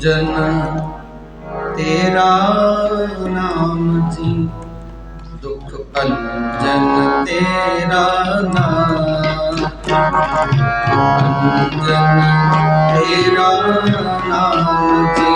ਜਨ ਤੇਰਾ ਨਾਮ ਜੀ। ਦੁੱਖ ਅੰਜਨ ਤੇਰਾ ਨਾਮ। ਅੰਜਨ ਤੇਰਾ ਨਾਮ ਜੀ।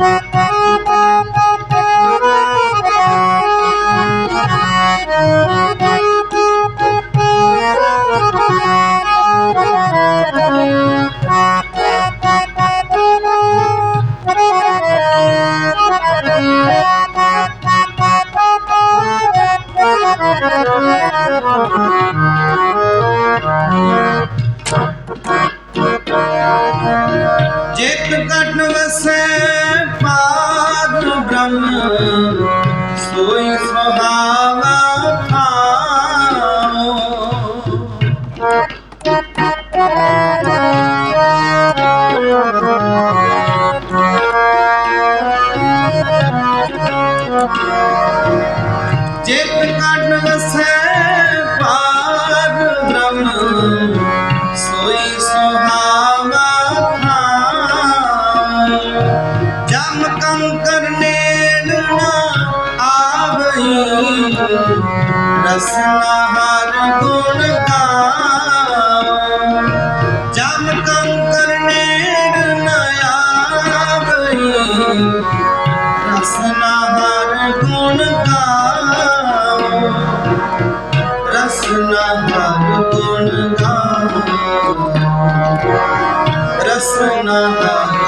Thank you. ਜਿਤ ਕਟ ਵਸੈ ਪਾ Amen.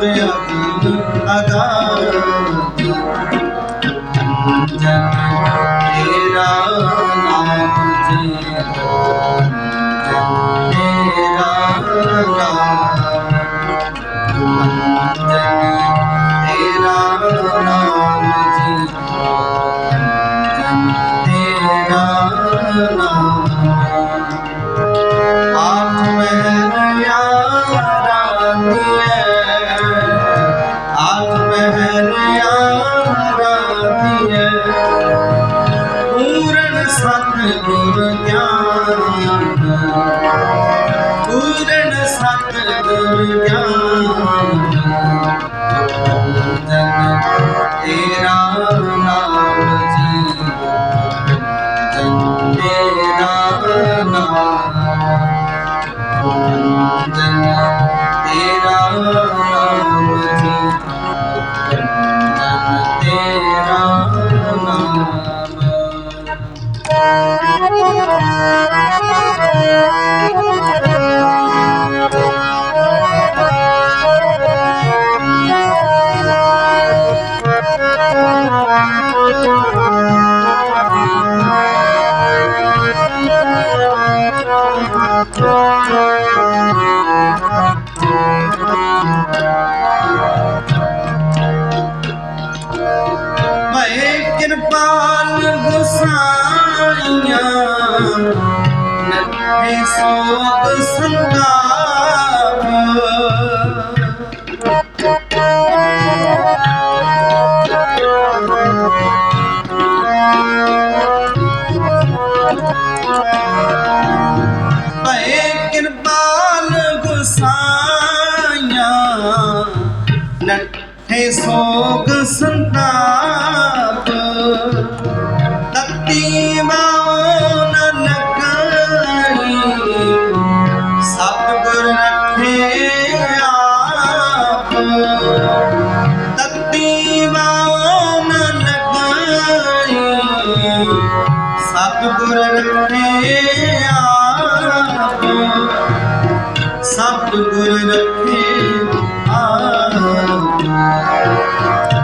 করে আমি আগা तेरा नाम जय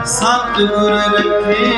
सतगुर रखे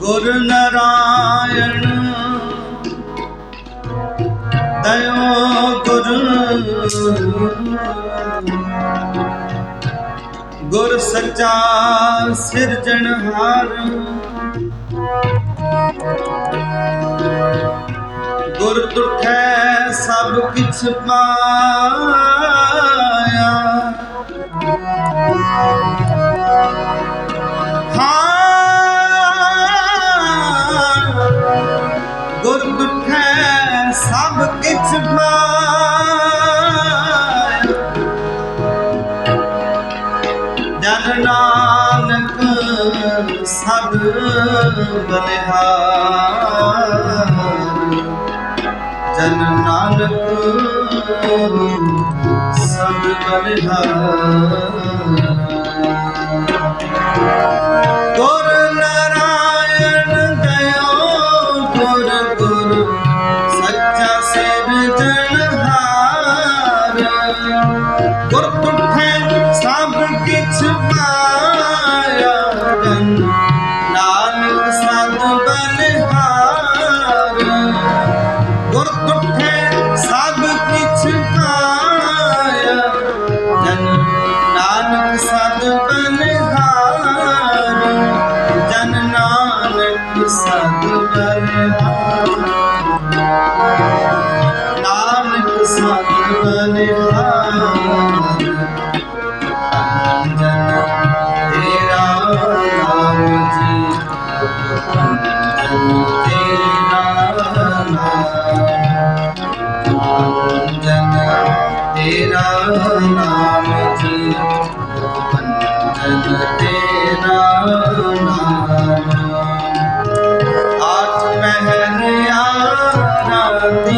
ਗੁਰ ਨਰਾਇਣ ਦਇਓ ਗੁਰ। ਗੁਰ ਸੱਚਾ ਸਿਰਜਣਹਾਰ ਗੁਰ ਤੁਠੈ ਸਭ ਕਿਛ ਪਾ ਕਿਛ ਪਾਇਆ ਜਨ ਨਾਨਕ ਸਦ ਬਲਿਹਾਰ। ਜਨ ਨਾਨਕ ਸਦ ਬਲਿਹਾਰ। ਤੇਰਾ ਨਾਮ ਜੀ ਜਨ ਤੇਰਾ ਨਾਮ। ਆਠ ਪਹਿਰ ਆਰਾਧੀਏ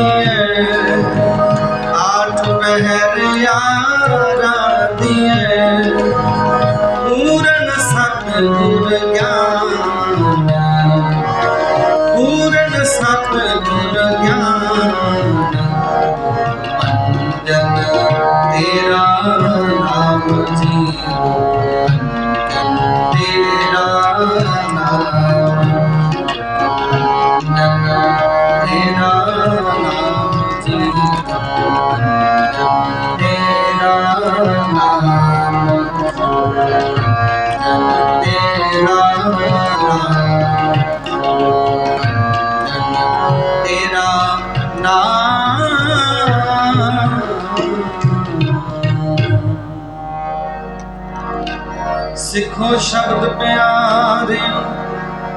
ਆਠ ਪਹਿਰ ਆਰਾਧੀਏ ਪੂਰਨ ਸਤਿਗੁਰ ਗਿਆਨ ਪੂਰਨ ਸਤਿਗੁਰ ਗਿਆਨ ਤੇਰਾ ਸ਼ਬਦ ਪਿਆਰਿਓ